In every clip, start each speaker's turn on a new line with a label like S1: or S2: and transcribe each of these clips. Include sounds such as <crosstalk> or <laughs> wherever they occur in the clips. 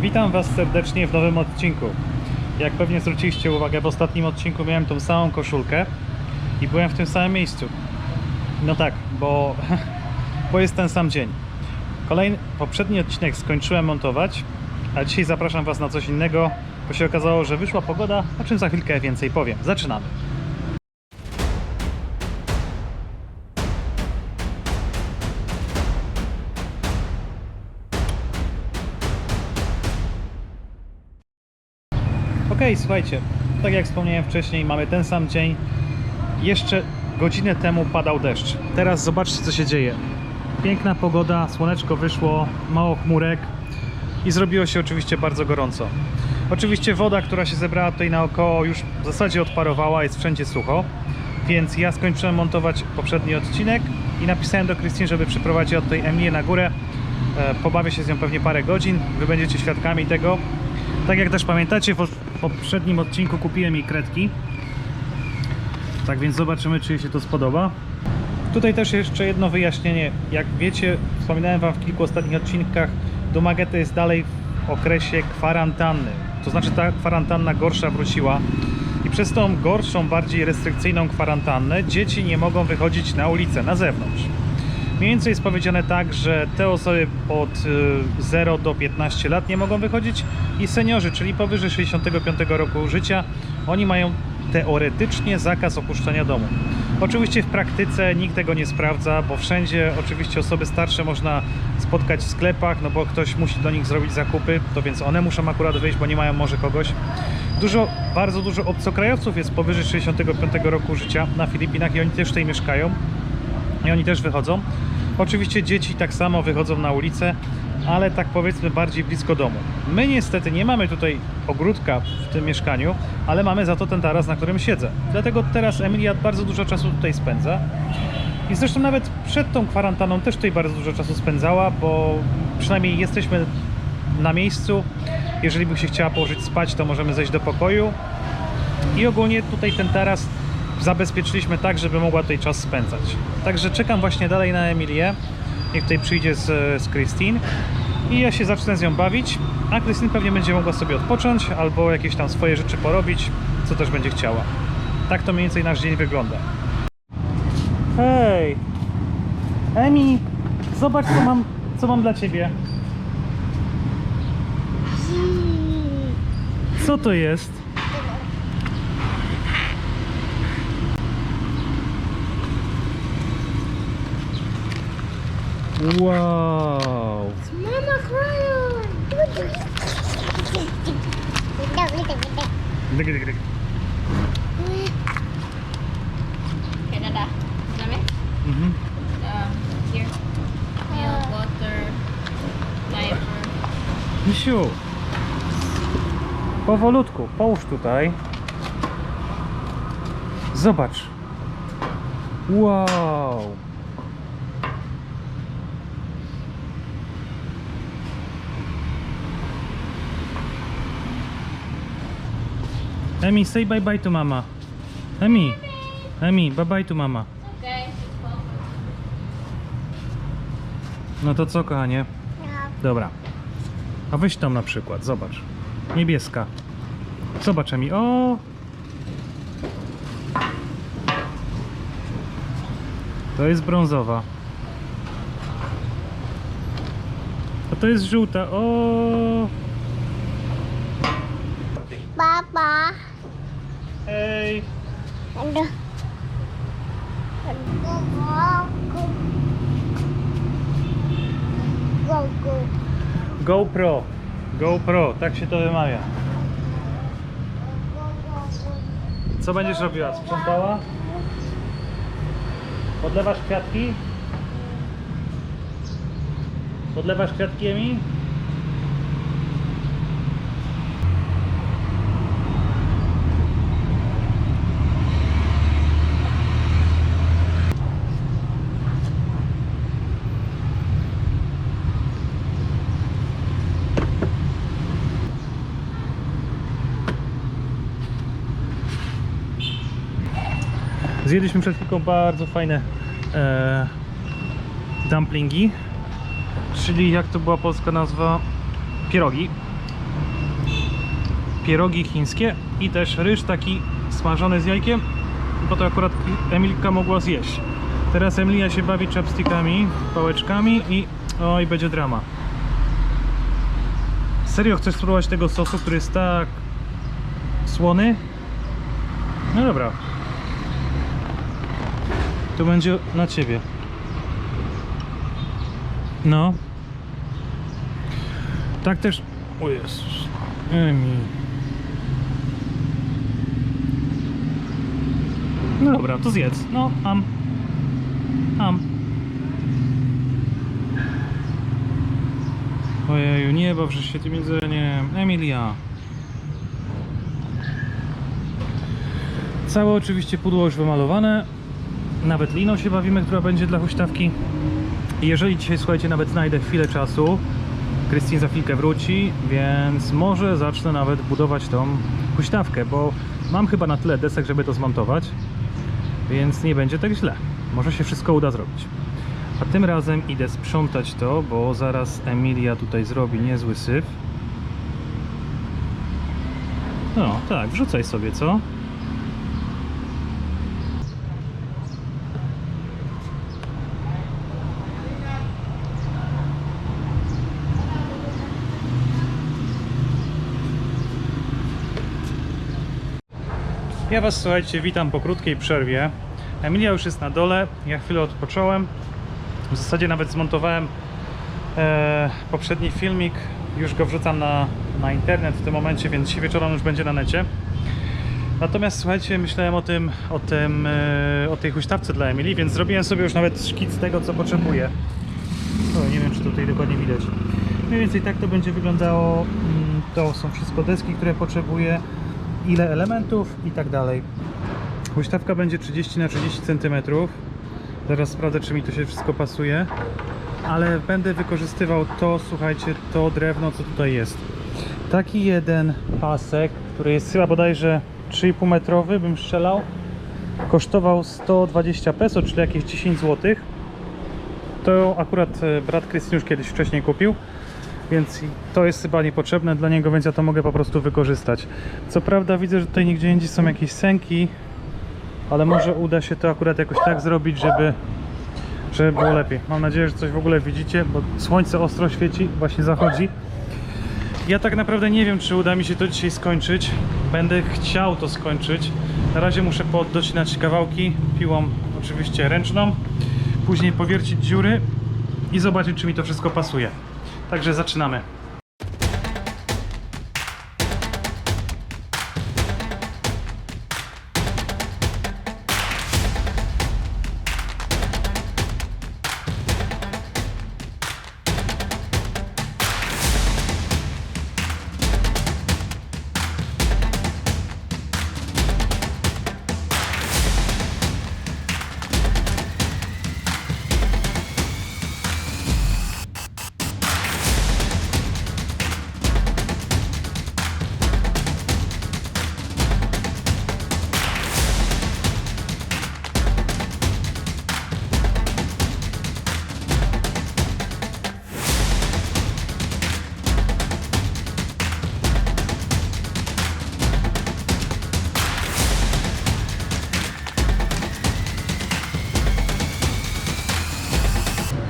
S1: Witam Was serdecznie w nowym odcinku. Jak pewnie zwróciliście uwagę, w ostatnim odcinku miałem tą samą koszulkę i byłem w tym samym miejscu. No tak, bo, <laughs> bo jest ten sam dzień. Kolejny, poprzedni odcinek skończyłem montować, a dzisiaj zapraszam Was na coś innego, bo się okazało, że wyszła pogoda, o czym za chwilkę więcej powiem. Zaczynamy. Słuchajcie, tak jak wspomniałem wcześniej, mamy ten sam dzień. Jeszcze godzinę temu padał deszcz. Teraz zobaczcie, co się dzieje. Piękna pogoda, słoneczko wyszło, mało chmurek i zrobiło się oczywiście bardzo gorąco. Oczywiście woda, która się zebrała tutaj naokoło, już w zasadzie odparowała, jest wszędzie sucho. Więc ja skończyłem montować poprzedni odcinek i napisałem do Christine, żeby przyprowadziła tutaj Emilię na górę. E, Pobawię się z nią pewnie parę godzin, wy będziecie świadkami tego. Tak jak też pamiętacie, poprzednim odcinku kupiłem jej kredki. Tak więc zobaczymy, czy jej się to spodoba. Tutaj też jeszcze jedno wyjaśnienie. Jak wiecie, wspominałem Wam w kilku ostatnich odcinkach, Domageta jest dalej w okresie kwarantanny. To znaczy ta kwarantanna gorsza wróciła i przez tą gorszą, bardziej restrykcyjną kwarantannę dzieci nie mogą wychodzić na ulicę, na zewnątrz. Mniej więcej jest powiedziane tak, że te osoby od y, 0 do 15 lat nie mogą wychodzić i seniorzy, czyli powyżej 65 roku życia, oni mają teoretycznie zakaz opuszczania domu. Oczywiście w praktyce nikt tego nie sprawdza, bo wszędzie oczywiście osoby starsze można spotkać w sklepach, no bo ktoś musi do nich zrobić zakupy, to więc one muszą akurat wyjść, bo nie mają może kogoś. Dużo, bardzo dużo obcokrajowców jest powyżej 65 roku życia na Filipinach i oni też tutaj mieszkają i oni też wychodzą. Oczywiście dzieci tak samo wychodzą na ulicę, ale tak powiedzmy bardziej blisko domu. My niestety nie mamy tutaj ogródka w tym mieszkaniu, ale mamy za to ten taras, na którym siedzę. Dlatego teraz Emilia bardzo dużo czasu tutaj spędza. I zresztą nawet przed tą kwarantanną też tutaj bardzo dużo czasu spędzała, bo przynajmniej jesteśmy na miejscu. Jeżeli by się chciała położyć spać, to możemy zejść do pokoju. I ogólnie tutaj ten taras zabezpieczyliśmy tak, żeby mogła tutaj czas spędzać. Także czekam właśnie dalej na Emilię. Niech tutaj przyjdzie z, z Christine i ja się zacznę z nią bawić, a Christine pewnie będzie mogła sobie odpocząć albo jakieś tam swoje rzeczy porobić, co też będzie chciała. Tak to mniej więcej nasz dzień wygląda. Hej! Emi! Zobacz co mam, co mam dla ciebie. Co to jest? Wow!
S2: Mama
S3: dada. Dami?
S1: Mhm.
S3: Um, here. Milk, water, diaper.
S1: Misiu! Powolutku, połóż tutaj. Zobacz. Wow! Emi, say bye bye to mama. Emi, Emi, bye bye to mama. No to co, kochanie? Dobra. A weź tam na przykład, zobacz. Niebieska. Zobacz mi. O! To jest brązowa. A to jest żółta. O!
S2: Papa.
S1: Hej! GoPro. GoPro, tak się to wymawia. Co będziesz robiła? Sprzątała? Podlewasz kwiatki? Podlewasz kwiatki, Emi? Zjedliśmy przed chwilką bardzo fajne e, dumplingi, czyli jak to była polska nazwa? Pierogi. pierogi chińskie i też ryż taki smażony z jajkiem, bo to akurat Emilka mogła zjeść. Teraz Emilia się bawi chopstickami, pałeczkami i oj, będzie drama. Serio chcesz spróbować tego sosu, który jest tak słony? No dobra. To będzie na ciebie. No. Tak też. O Jezus. Emil. No dobra, to zjedz. No, am. Am. Ojeju, nie baw się tym jedzeniem. Emilia. Całe oczywiście pudło już wymalowane. Nawet liną się bawimy, która będzie dla huśtawki. Jeżeli dzisiaj, słuchajcie, nawet znajdę chwilę czasu, Krystyn za chwilkę wróci, więc może zacznę nawet budować tą huśtawkę, bo mam chyba na tyle desek, żeby to zmontować, więc nie będzie tak źle. Może się wszystko uda zrobić. A tym razem idę sprzątać to, bo zaraz Emilia tutaj zrobi niezły syf. No, tak, wrzucaj sobie, co? Ja Was, słuchajcie, witam po krótkiej przerwie. Emilia już jest na dole, ja chwilę odpocząłem. W zasadzie nawet zmontowałem e, poprzedni filmik. Już go wrzucam na, na internet w tym momencie, więc dzisiaj wieczorem już będzie na necie. Natomiast słuchajcie, myślałem o tym, o tym, e, o tej huśtawce dla Emilii, więc zrobiłem sobie już nawet szkic tego, co potrzebuje. O, nie wiem, czy tutaj dokładnie widać. Mniej więcej tak to będzie wyglądało. Mm, To są wszystko deski, które potrzebuję, ile elementów i tak dalej. Huśtawka będzie 30 na 30 cm. Zaraz sprawdzę, czy mi to się wszystko pasuje. Ale będę wykorzystywał to, słuchajcie, to drewno, co tutaj jest. Taki jeden pasek, który jest chyba bodajże 3,5 metrowy, bym strzelał, kosztował 120 peso, czyli jakieś 10 zł. To akurat e, brat Krystyn już kiedyś wcześniej kupił, więc to jest chyba niepotrzebne dla niego, więc ja to mogę po prostu wykorzystać. Co prawda widzę, że tutaj nigdzie indziej są jakieś sęki, ale może uda się to akurat jakoś tak zrobić, żeby, żeby było lepiej. Mam nadzieję, że coś w ogóle widzicie, bo słońce ostro świeci, właśnie zachodzi. Ja tak naprawdę nie wiem, czy uda mi się to dzisiaj skończyć. Będę chciał to skończyć. Na razie muszę poddocinać kawałki piłą oczywiście ręczną. Później powiercić dziury i zobaczyć, czy mi to wszystko pasuje. Także zaczynamy.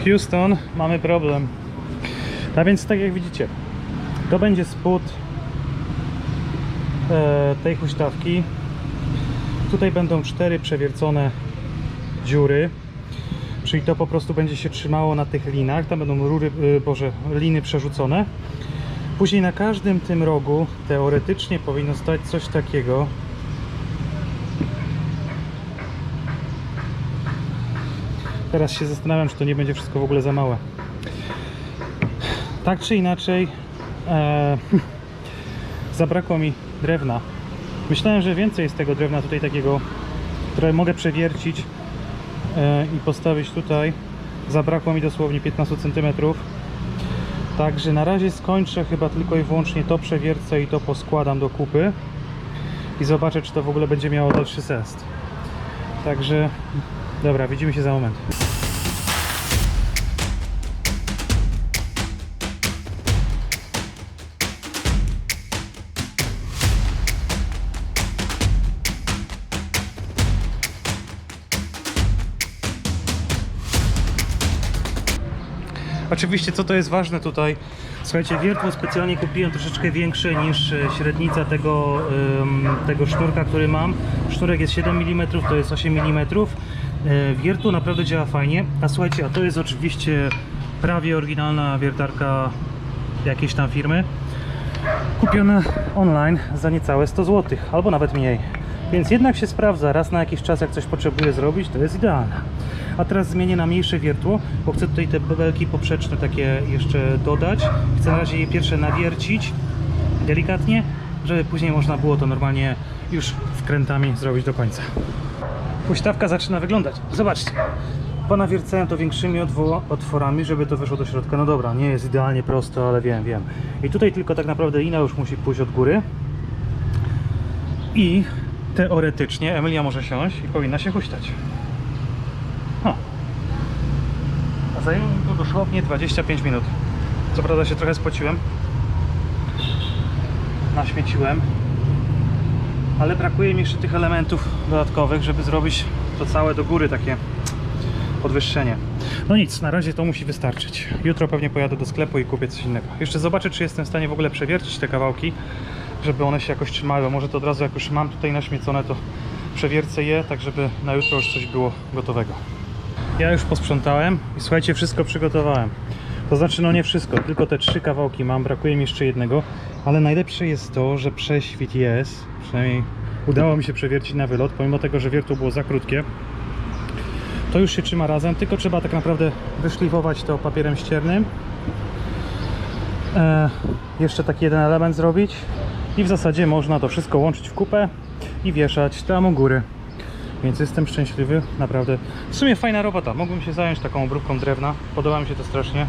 S1: Houston, mamy problem. A więc tak jak widzicie, to będzie spód e, tej huśtawki. Tutaj będą cztery przewiercone dziury, czyli to po prostu będzie się trzymało na tych linach. Tam będą rury, e, boże, liny przerzucone. Później na każdym tym rogu teoretycznie powinno stać coś takiego. Teraz się zastanawiam, czy to nie będzie wszystko w ogóle za małe. Tak czy inaczej, e, zabrakło mi drewna. Myślałem, że więcej jest tego drewna tutaj takiego, które mogę przewiercić e, i postawić tutaj. Zabrakło mi dosłownie 15 cm. Także na razie skończę chyba tylko i wyłącznie to przewiercę i to poskładam do kupy i zobaczę, czy to w ogóle będzie miało dalszy sens. Także Dobra, widzimy się za moment. Oczywiście, co to jest ważne tutaj? Słuchajcie, wielką specjalnie kupiłem troszeczkę większy niż e, średnica tego, tego sznurka, który mam. Sznurek jest 7 mm, to jest 8 mm. E, Wiertło naprawdę działa fajnie. A słuchajcie, a to jest oczywiście prawie oryginalna wiertarka jakiejś tam firmy. Kupiona online za niecałe 100 zł, albo nawet mniej. Więc jednak się sprawdza, raz na jakiś czas jak coś potrzebuję zrobić, to jest idealne. A teraz zmienię na mniejsze wiertło, bo chcę tutaj te bebelki poprzeczne takie jeszcze dodać. Chcę na razie je pierwsze nawiercić delikatnie, żeby później można było to normalnie już wkrętami zrobić do końca. Huśtawka zaczyna wyglądać. Zobaczcie. Ponawiercałem to większymi otworami, żeby to weszło do środka. No dobra, nie jest idealnie prosto, ale wiem, wiem. I tutaj tylko tak naprawdę lina już musi pójść od góry. I teoretycznie Emilia może siąść i powinna się huśtać. A zajęło mi to dosłownie 25 minut. Co prawda się trochę spociłem. Naśmieciłem. Ale brakuje mi jeszcze tych elementów dodatkowych, żeby zrobić to całe do góry takie podwyższenie. No nic, na razie to musi wystarczyć. Jutro pewnie pojadę do sklepu i kupię coś innego. Jeszcze zobaczę, czy jestem w stanie w ogóle przewiercić te kawałki, żeby one się jakoś trzymały. Może to od razu, jak już mam tutaj naśmiecone, to przewiercę je, tak żeby na jutro już coś było gotowego. Ja już posprzątałem i słuchajcie, wszystko przygotowałem. To znaczy, no nie wszystko, tylko te trzy kawałki mam, brakuje mi jeszcze jednego, ale najlepsze jest to, że prześwit jest, przynajmniej udało mi się przewiercić na wylot, pomimo tego, że wiertło było za krótkie. To już się trzyma razem, tylko trzeba tak naprawdę wyszlifować to papierem ściernym. E, jeszcze taki jeden element zrobić i w zasadzie można to wszystko łączyć w kupę i wieszać tam u góry. Więc jestem szczęśliwy, naprawdę. W sumie fajna robota, mógłbym się zająć taką obróbką drewna, podoba mi się to strasznie.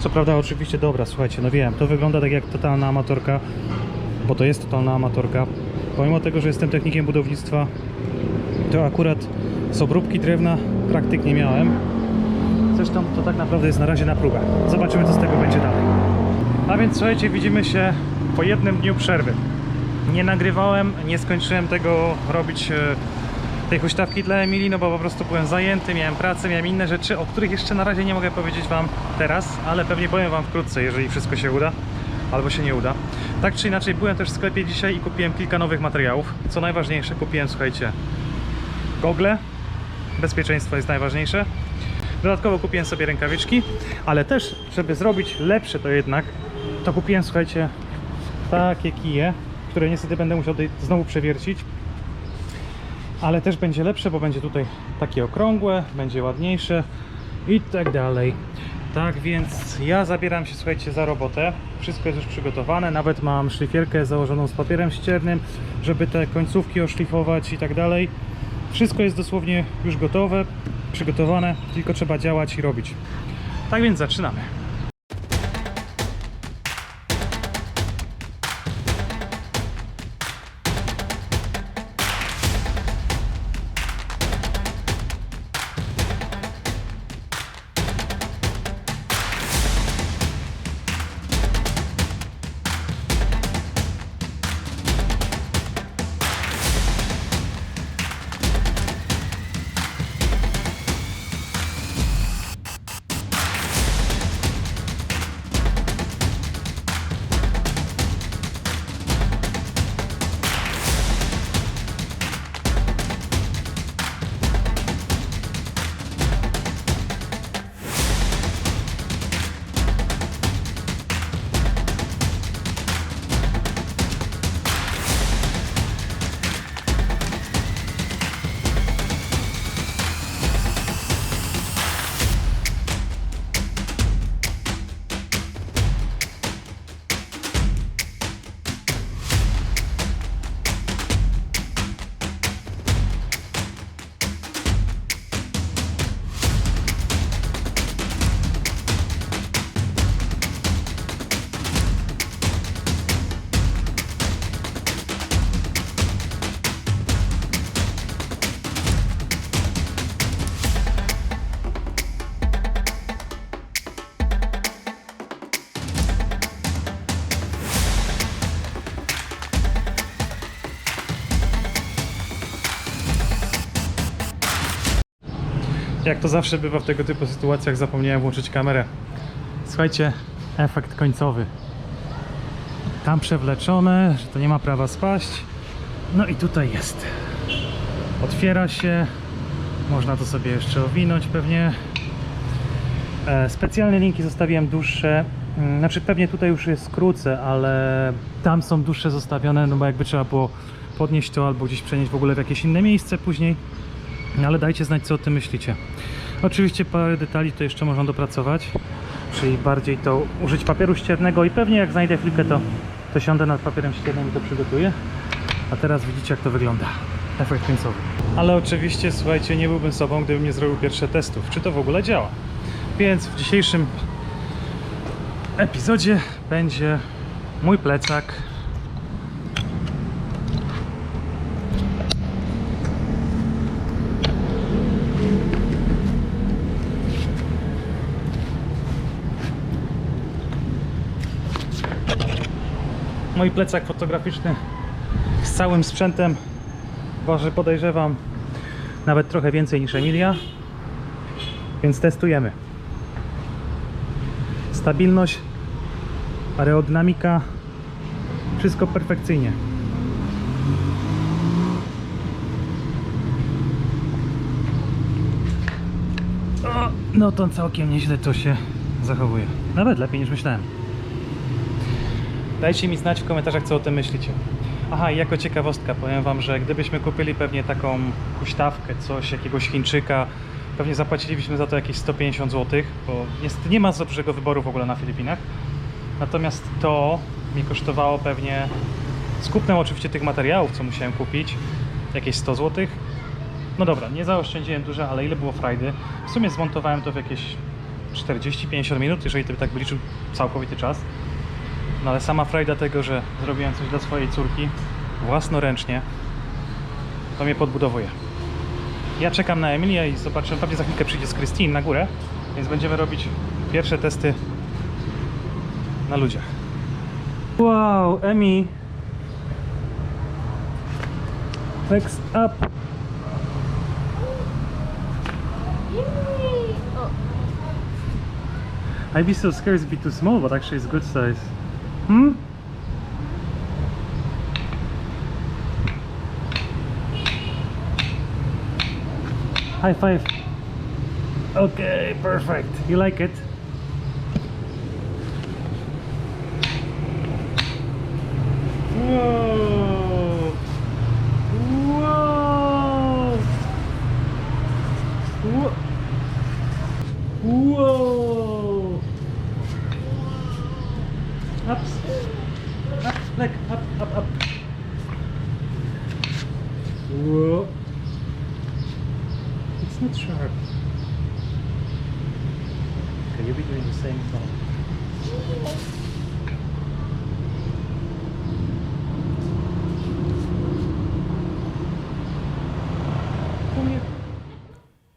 S1: Co prawda oczywiście dobra, słuchajcie, no wiem, to wygląda tak jak totalna amatorka, bo to jest totalna amatorka. Pomimo tego, że jestem technikiem budownictwa, to akurat z obróbki drewna praktyk nie miałem. Zresztą to tak naprawdę jest na razie na próbę. Zobaczymy, co z tego będzie dalej. A więc słuchajcie, widzimy się po jednym dniu przerwy. Nie nagrywałem, nie skończyłem tego robić e, tej huśtawki dla Emilii, no bo po prostu byłem zajęty, miałem pracę, miałem inne rzeczy, o których jeszcze na razie nie mogę powiedzieć Wam teraz, ale pewnie powiem Wam wkrótce, jeżeli wszystko się uda, albo się nie uda. Tak czy inaczej, byłem też w sklepie dzisiaj i kupiłem kilka nowych materiałów. Co najważniejsze, kupiłem, słuchajcie, gogle. Bezpieczeństwo jest najważniejsze. Dodatkowo kupiłem sobie rękawiczki, ale też, żeby zrobić lepsze to jednak, to kupiłem, słuchajcie, takie kije, które niestety będę musiał znowu przewiercić. Ale też będzie lepsze, bo będzie tutaj takie okrągłe, będzie ładniejsze i tak dalej. Tak więc ja zabieram się, słuchajcie, za robotę. Wszystko jest już przygotowane, nawet mam szlifierkę założoną z papierem ściernym, żeby te końcówki oszlifować i tak dalej. Wszystko jest dosłownie już gotowe, przygotowane, tylko trzeba działać i robić. Tak więc zaczynamy. Jak to zawsze bywa w tego typu sytuacjach, zapomniałem włączyć kamerę. Słuchajcie, efekt końcowy. Tam przewleczone, że to nie ma prawa spaść. No i tutaj jest. Otwiera się. Można to sobie jeszcze owinąć pewnie. E, Specjalne linki zostawiłem dłuższe. Mm, Znaczy pewnie tutaj już je skrócę, ale tam są dłuższe zostawione, no bo jakby trzeba było podnieść to albo gdzieś przenieść w ogóle w jakieś inne miejsce później. No ale dajcie znać co o tym myślicie. Oczywiście parę detali to jeszcze można dopracować, czyli bardziej to użyć papieru ściernego i pewnie jak znajdę chwilkę to, to siądę nad papierem ściernym i to przygotuję. A teraz widzicie jak to wygląda. Efekt końcowy. Ale oczywiście słuchajcie, nie byłbym sobą, gdybym nie zrobił pierwsze testów, czy to w ogóle działa. Więc w dzisiejszym epizodzie będzie mój plecak. Mój plecak fotograficzny z całym sprzętem waży podejrzewam nawet trochę więcej niż Emilia. Więc testujemy. Stabilność, aerodynamika, wszystko perfekcyjnie. No to całkiem nieźle to się zachowuje. Nawet lepiej niż myślałem. Dajcie mi znać w komentarzach, co o tym myślicie. Aha, i jako ciekawostka powiem Wam, że gdybyśmy kupili pewnie taką huśtawkę, coś, jakiegoś Chińczyka, pewnie zapłacilibyśmy za to jakieś 150 zł, bo niestety nie ma za dużego wyboru w ogóle na Filipinach. Natomiast to mi kosztowało pewnie, z kupnem oczywiście tych materiałów, co musiałem kupić, jakieś 100 zł. No dobra, nie zaoszczędziłem dużo, ale ile było frajdy? W sumie zmontowałem to w jakieś 40-50 minut, jeżeli to by tak liczył całkowity czas. No ale sama frajda tego, że zrobiłem coś dla swojej córki własnoręcznie, to mnie podbudowuje. Ja czekam na Emilię i zobaczymy, pewnie za chwilkę przyjdzie z Christine na górę, więc będziemy robić pierwsze testy na ludziach. Wow, Emi! Legs up! Be so scared it's be too small, but actually it's good size. Hmm? High five. Okay, perfect. You like it? Whoa!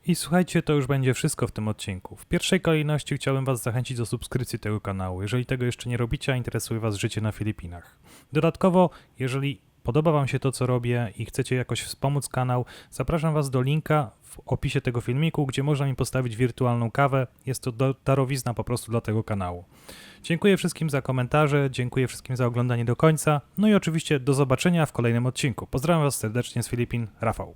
S1: I słuchajcie, to już będzie wszystko w tym odcinku. W pierwszej kolejności chciałbym Was zachęcić do subskrypcji tego kanału, jeżeli tego jeszcze nie robicie, a interesuje Was życie na Filipinach. Dodatkowo, jeżeli podoba Wam się to, co robię i chcecie jakoś wspomóc kanał, zapraszam Was do linka w opisie tego filmiku, gdzie można mi postawić wirtualną kawę. Jest to darowizna po prostu dla tego kanału. Dziękuję wszystkim za komentarze, dziękuję wszystkim za oglądanie do końca, no i oczywiście do zobaczenia w kolejnym odcinku. Pozdrawiam Was serdecznie z Filipin, Rafał.